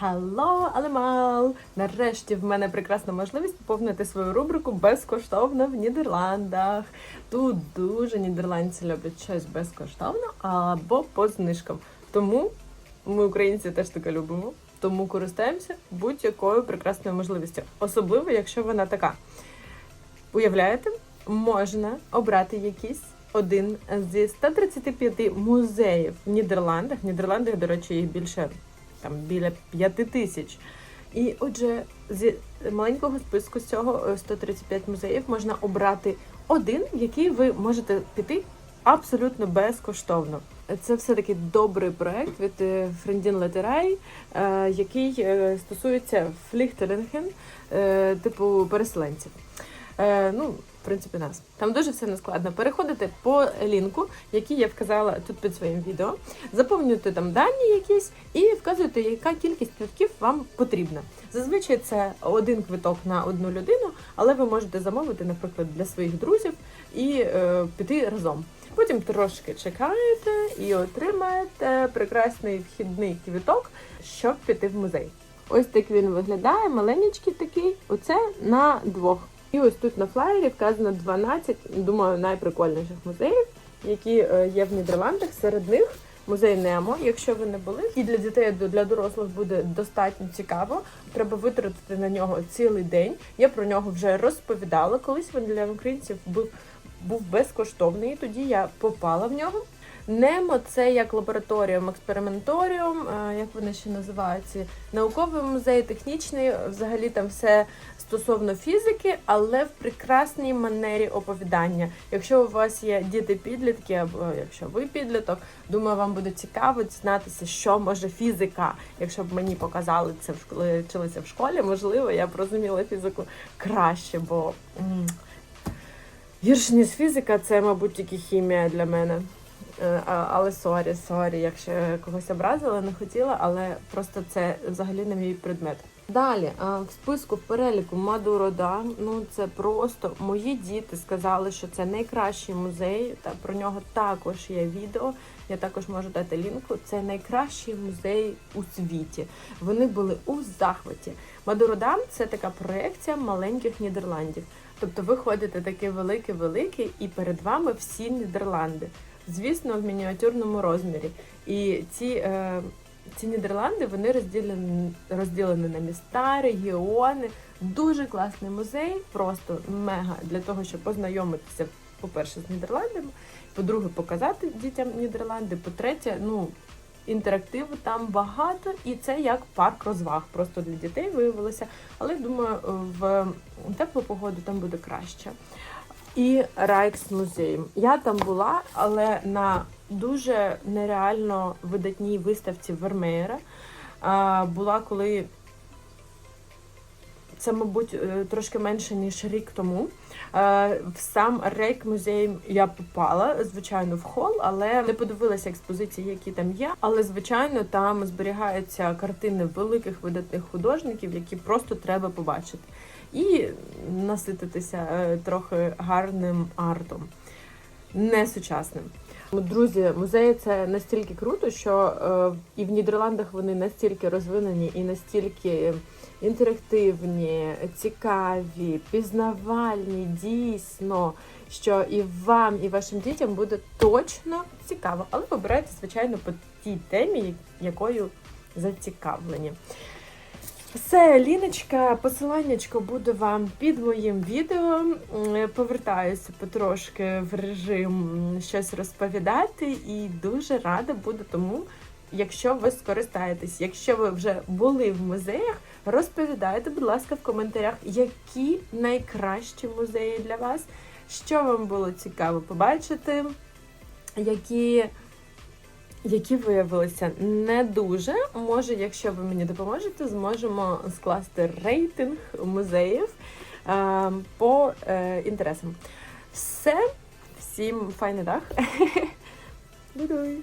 Hello, Алемал! Нарешті в мене прекрасна можливість поповнити свою рубрику безкоштовно в Нідерландах. Тут дуже нідерландці люблять щось безкоштовно або по знижкам. Тому ми, українці, теж таке любимо. Тому користаємося будь-якою прекрасною можливістю, особливо якщо вона така. Уявляєте, можна обрати якийсь один зі 135 музеїв в Нідерландах. В Нідерландах, до речі, їх більше там біля 5 тисяч. І отже, з маленького списку з цього е, 135 музеїв можна обрати один, який ви можете піти абсолютно безкоштовно. Це все таки добрий проект від е, Френдін Летерай, е, який е, стосується фліхтелінген, е, типу переселенців. Е, ну, принципі, нас. Там дуже все нескладно. Переходите по лінку, який я вказала тут під своїм відео, заповнюєте там дані якісь і вказуєте, яка кількість квитків вам потрібна. Зазвичай це один квиток на одну людину, але ви можете замовити, наприклад, для своїх друзів і е, піти разом. Потім трошки чекаєте і отримаєте прекрасний вхідний квіток, щоб піти в музей. Ось так він виглядає, маленький такий. Оце на двох. І ось тут на флаєрі вказано 12, думаю, найприкольніших музеїв, які е, є в Нідерландах. Серед них музей Немо, якщо ви не були. І для дітей, і для дорослих буде достатньо цікаво. Треба витратити на нього цілий день. Я про нього вже розповідала. Колись він для українців був, був безкоштовний. Тоді я попала в нього. Немо це як лабораторіум, експерименторіум, е, як вони ще називаються, науковий музей, технічний, взагалі там все стосовно фізики, але в прекрасній манері оповідання. Якщо у вас є діти-підлітки, або якщо ви підліток, думаю, вам буде цікаво дізнатися, що може фізика. Якщо б мені показали це, коли вчилися в школі, можливо, я б розуміла фізику краще, бо гірше ніж фізика, це, мабуть, тільки хімія для мене. Е, Але сорі, сорі, якщо когось образила, не хотіла, але просто це взагалі не мій предмет. Далі в списку в переліку Мадурода. Ну це просто мої діти сказали, що це найкращий музей. Та про нього також є відео. Я також можу дати лінку. Це найкращий музей у світі. Вони були у захваті. Мадуродам це така проекція маленьких Нідерландів. Тобто ви ходите такий великий-великий, і перед вами всі Нідерланди. Звісно, в мініатюрному розмірі. І ці, е, ці Нідерланди вони розділені, розділені на міста, регіони. Дуже класний музей, просто мега для того, щоб познайомитися, по-перше, з Нідерландами, по-друге, показати дітям Нідерланди. По-третє, ну. Інтерактиву там багато, і це як парк розваг. Просто для дітей виявилося. Але думаю, в теплу погоду там буде краще. І Райкс-музеєм. Я там була, але на дуже нереально видатній виставці Вермеєра. Була коли це, мабуть, е, трошки менше ніж рік тому. В сам рейк музей я попала, звичайно, в хол, але не подивилася експозиції, які там є. Але звичайно, там зберігаються картини великих видатних художників, які просто треба побачити, і насититися е, трохи гарним артом, не сучасним. Друзі, музеї це настільки круто, що е, і в Нідерландах вони настільки розвинені і настільки інтерактивні, цікаві, пізнавальні, дійсно, що і вам, і вашим дітям буде точно цікаво. Але вибирайте, звичайно, по тій темі, якою зацікавлені. Все, Ліночка, посиланнячко буде вам під моїм відео. Повертаюся потрошки в режим щось розповідати, і дуже рада буду тому, якщо ви скористаєтесь. Якщо ви вже були в музеях, розповідайте, будь ласка, в коментарях, які найкращі музеї для вас, що вам було цікаво побачити, які які виявилися не дуже. Може, якщо ви мені допоможете, зможемо скласти рейтинг музеїв е, по е, інтересам. Все, всім файний дах. Бувай!